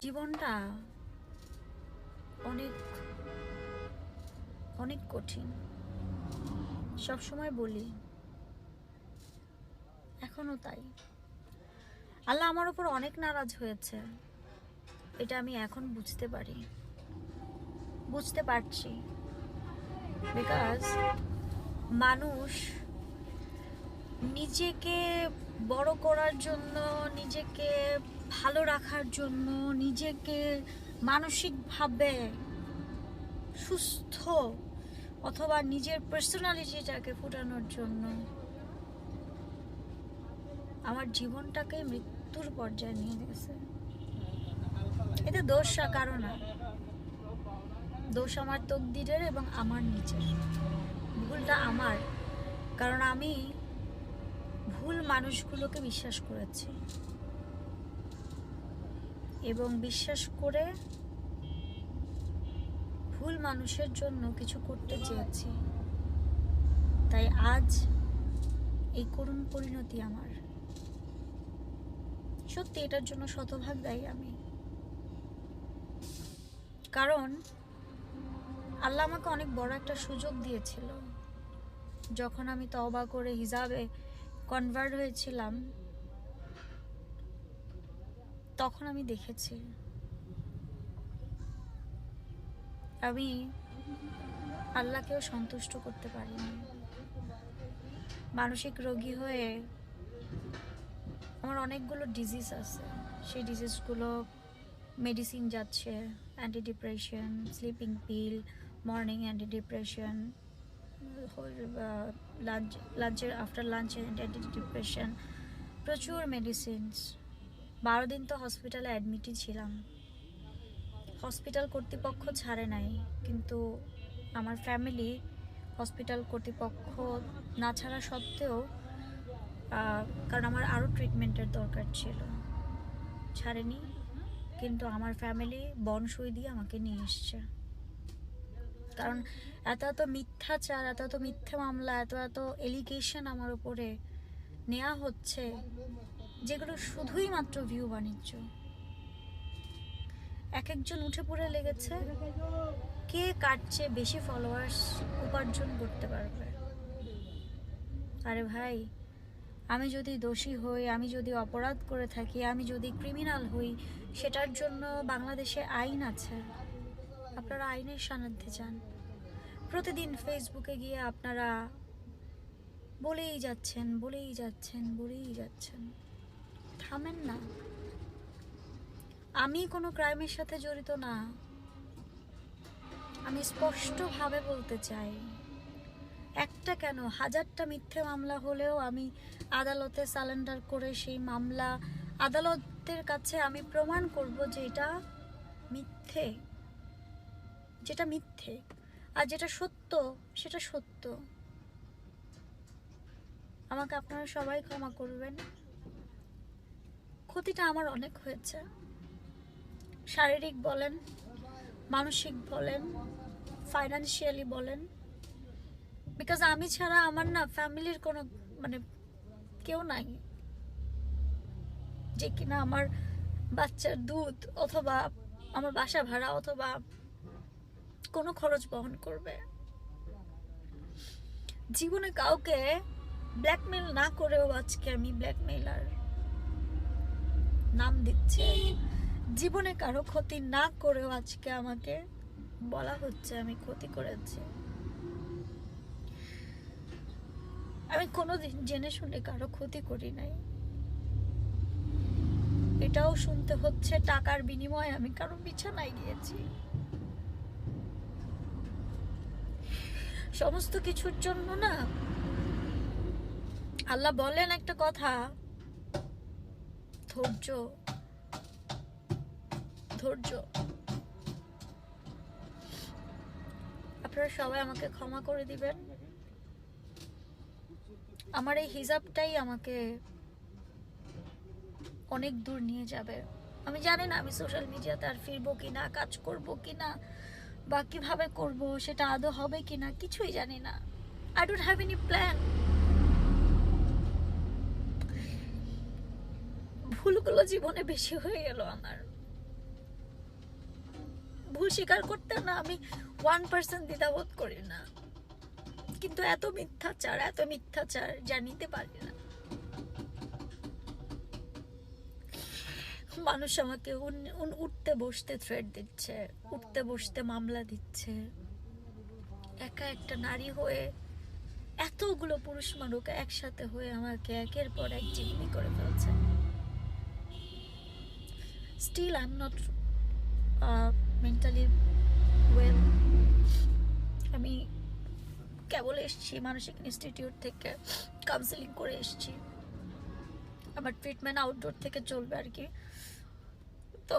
জীবনটা অনেক অনেক কঠিন। সব সময় বলি, এখনও তাই। আল্লাহ আমার উপর অনেক নারাজ হয়েছে। এটা আমি এখন বুঝতে পারি। বুঝতে পারছি। বিকজ মানুষ নিজেকে বড় করার জন্য, নিজেকে ভালো রাখার জন্য নিজেকে মানসিকভাবে সুস্থ অথবা নিজের পার্সোনালিটিটাকে ফুটানোর জন্য আমার জীবনটাকে মৃত্যুর পর্যায়ে নিয়ে গেছে। এতে দোষ কারও না। দোষ আমার তকদিরের এবং আমার নিজের। ভুলটা আমার। কারণ আমি ভুল মানুষগুলোকে বিশ্বাস করেছি। এবং বিশ্বাস করে ভুল মানুষের জন্য কিছু করতে চেয়েছি। তাই আজ এই করুণ পরিণতি আমার। সত্যি এটার জন্য শতভাগ দায়ী আমি। কারণ আল্লাহ আমাকে অনেক বড় একটা সুযোগ দিয়েছিল। যখন আমি তওবা করে হিজাবে কনভার্ট হয়েছিলাম তখন আমি দেখেছি। আমি আল্লাহকেও সন্তুষ্ট করতে পারিনি। মানসিক রোগী হয়ে আমার অনেকগুলো ডিজিজ আছে। সেই ডিজিজগুলো মেডিসিন যাচ্ছে anti depression sleeping pill morning anti depression lunch লাঞ্চের আফটার লাঞ্চে অ্যান্টি ডিপ্রেশন প্রচুর মেডিসিনস বারো দিন তো হসপিটালে অ্যাডমিটই ছিলাম। হসপিটাল কর্তৃপক্ষ ছাড়ে নাই, কিন্তু আমার ফ্যামিলি হসপিটাল কর্তৃপক্ষ না ছাড়া সত্ত্বেও কারণ আমার আরও ট্রিটমেন্টের দরকার ছিল। ছাড়েনি, কিন্তু আমার ফ্যামিলি বন বনসই দিয়ে আমাকে নিয়ে এসছে। কারণ এত এত মিথ্যাচার, এত এত মিথ্যা মামলা, এত এত এলিগেশন আমার উপরে নেওয়া হচ্ছে যেগুলো শুধুই মাত্র ভিউ বাণিজ্য। এক একজন উঠে পড়ে লেগেছে, কে কাটছে বেশি ফলোয়ার্স উপার্জন করতে পারবে? আরে ভাই, আমি যদি দোষী হই, আমি যদি অপরাধ করে থাকি, আমি যদি ক্রিমিনাল হই, সেটার জন্য বাংলাদেশে আইন আছে। আপনারা আইনের সান্নিধ্যে যান। প্রতিদিন ফেসবুকে গিয়ে আপনারা বলেই যাচ্ছেন বলেই যাচ্ছেন বলেই যাচ্ছেন। থামেন না। আমি কোনো ক্রাইমের সাথে জড়িত না। আমি স্পষ্টভাবে বলতে চাই, একটা কেন? হাজারটা মিথ্যে মামলা হলেও আমি আদালতে সালেন্ডার করে সেই মামলা আদালতের কাছে আমি প্রমাণ করব যে এটা মিথ্যে, যেটা মিথ্যে। আর যেটা সত্য, সেটা সত্য। আমাকে আপনারা সবাই ক্ষমা করবেন। ক্ষতিটা আমার অনেক হয়েছে। শারীরিক বলেন, মানসিক বলেন ফাইনান্সিয়ালি বলেন বিকজ আমি ছাড়া আমার না ফ্যামিলির কোনো মানে কেউ নাই। যে কিনা আমার বাচ্চার দুধ অথবা আমার বাসা ভাড়া অথবা কোনো খরচ বহন করবে। জীবনে কাউকে ব্ল্যাকমেল না করেও আজকে আমি ব্ল্যাকমেলার নাম দিচ্ছে। জীবনে কারও ক্ষতি না করেও আজকে আমাকে বলা হচ্ছে, আমি ক্ষতি করেছি। আমি কোনোদিন জেনে শুনে কারও ক্ষতি করি নাই। এটাও শুনতে হচ্ছে টাকার বিনিময়ে আমি কারও বিছানায় গিয়েছি। সমস্ত কিছুর জন্য না আল্লাহ বলেন একটা কথা ধৈর্য। ধৈর্য। আপনারা সবাই আমাকে ক্ষমা করে দিবেন। আমার এই হিসাবটাই আমাকে অনেক দূর নিয়ে যাবে। আমি জানি না আমি সোশ্যাল মিডিয়াতে আর ফিরবো কিনা, কাজ করব কিনা, বা কীভাবে করব, সেটা আদৌ হবে কিনা, কিছুই জানি না। I don't have any plan ভুলগুলো জীবনে বেশি হয়ে গেল আমার। ভুল স্বীকার করতে না আমি ওয়ান পার্সেন্ট দ্বিধাবোধ করি না। কিন্তু এত মিথ্যাচার এত মিথ্যাচার যা নিতে পারি না। মানুষ আমাকে উঠতে বসতে থ্রেড দিচ্ছে, উঠতে বসতে মামলা দিচ্ছে। একা একটা নারী হয়ে এতগুলো পুরুষ মানুষ একসাথে হয়ে আমাকে একের পর এক জিম্মি করে ফেলছে। Still I'm not uh, mentally well. আমি কেবল এসছি মানসিক ইনস্টিটিউট থেকে কাউন্সেলিং করে এসছি। আমার ট্রিটমেন্ট আউটডোর থেকে চলবে আর কি। তো